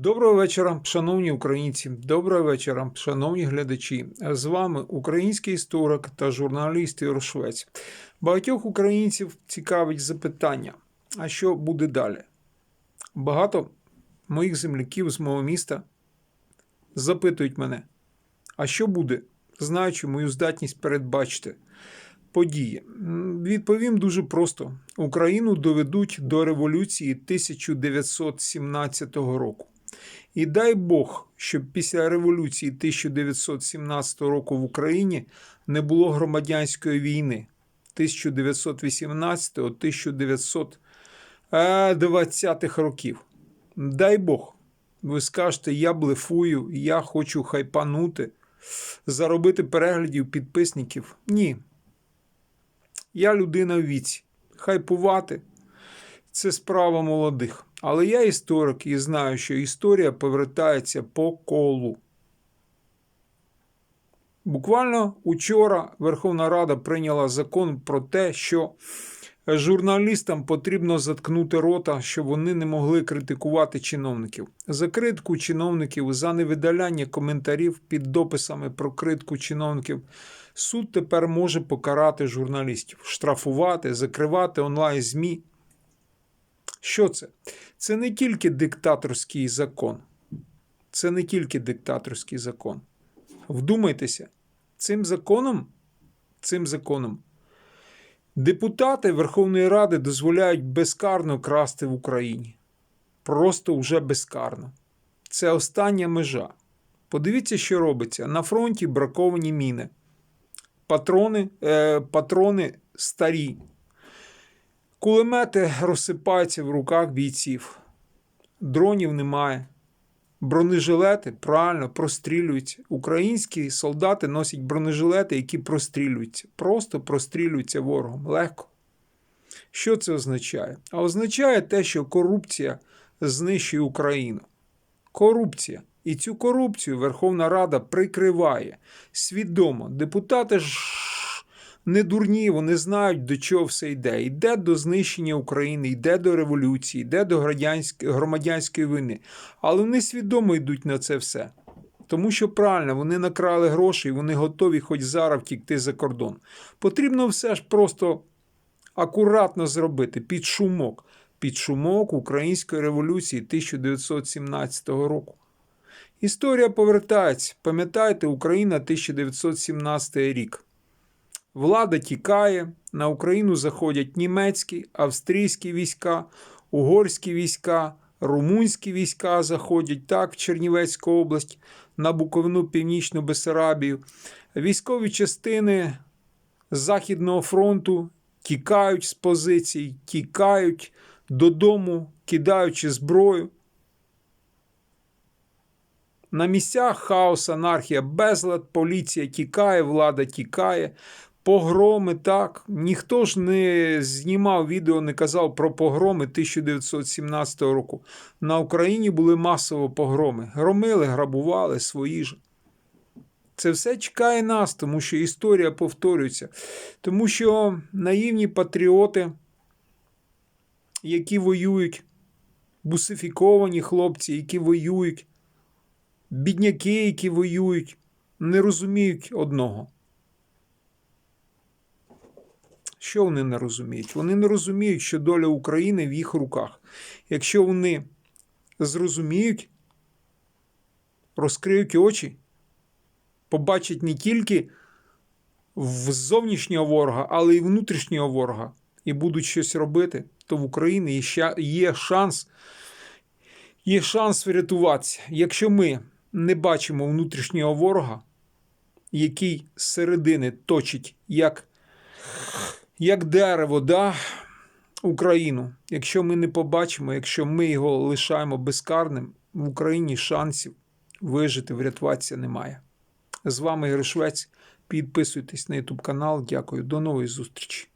Доброго вечора, шановні українці. Доброго вечора, шановні глядачі. З вами український історик та журналіст Ігор Швець. Багатьох українців цікавить запитання: а що буде далі? Багато моїх земляків з мого міста запитують мене, а що буде, знаючи мою здатність передбачити події. Відповім дуже просто: Україну доведуть до революції 1917 року. І дай Бог, щоб після революції 1917 року в Україні не було громадянської війни 1918-1920-х років. Дай Бог, ви скажете, я блефую, я хочу хайпанути, заробити переглядів підписників. Ні. Я людина в віці. Хайпувати це справа молодих. Але я історик і знаю, що історія повертається по колу. Буквально учора Верховна Рада прийняла закон про те, що журналістам потрібно заткнути рота, щоб вони не могли критикувати чиновників. За критику чиновників, за невидаляння коментарів під дописами про критику чиновників. Суд тепер може покарати журналістів, штрафувати, закривати онлайн ЗМІ. Що це? Це не тільки диктаторський закон. Це не тільки диктаторський закон. Вдумайтеся, цим законом, цим законом депутати Верховної Ради дозволяють безкарно красти в Україні. Просто вже безкарно. Це остання межа. Подивіться, що робиться. На фронті браковані міни. Патрони, е, патрони старі. Кулемети розсипаються в руках бійців. Дронів немає. Бронежилети правильно прострілюються. Українські солдати носять бронежилети, які прострілюються. Просто прострілюються ворогом. Легко. Що це означає? А означає те, що корупція знищує Україну. Корупція. І цю корупцію Верховна Рада прикриває свідомо. Депутати ж не дурні, вони знають, до чого все йде. Йде до знищення України, йде до революції, йде до громадянської, війни. Але вони свідомо йдуть на це все. Тому що правильно, вони накрали гроші, і вони готові хоч зараз втікти за кордон. Потрібно все ж просто акуратно зробити під шумок, під шумок Української революції 1917 року. Історія повертається. Пам'ятаєте, Україна 1917 рік. Влада тікає, на Україну заходять німецькі, австрійські війська, угорські війська, румунські війська заходять так в Чернівецьку область, на Буковину, Північну Бесарабію. Військові частини Західного фронту тікають з позицій, тікають додому, кидаючи зброю. На місцях хаос, анархія, безлад, поліція тікає, влада тікає. Погроми так. Ніхто ж не знімав відео, не казав про погроми 1917 року. На Україні були масово погроми. Громили, грабували свої ж. Це все чекає нас, тому що історія повторюється. Тому що наївні патріоти, які воюють, бусифіковані хлопці, які воюють, бідняки, які воюють, не розуміють одного. Що вони не розуміють? Вони не розуміють, що доля України в їх руках. Якщо вони зрозуміють, розкриють очі, побачать не тільки в зовнішнього ворога, але й внутрішнього ворога, і будуть щось робити, то в Україні є шанс, є шанс врятуватися. Якщо ми не бачимо внутрішнього ворога, який з середини точить як як дерево, да, Україну. Якщо ми не побачимо, якщо ми його лишаємо безкарним, в Україні шансів вижити, врятуватися немає. З вами Ігор Швець. Підписуйтесь на YouTube канал. Дякую. До нової зустрічі.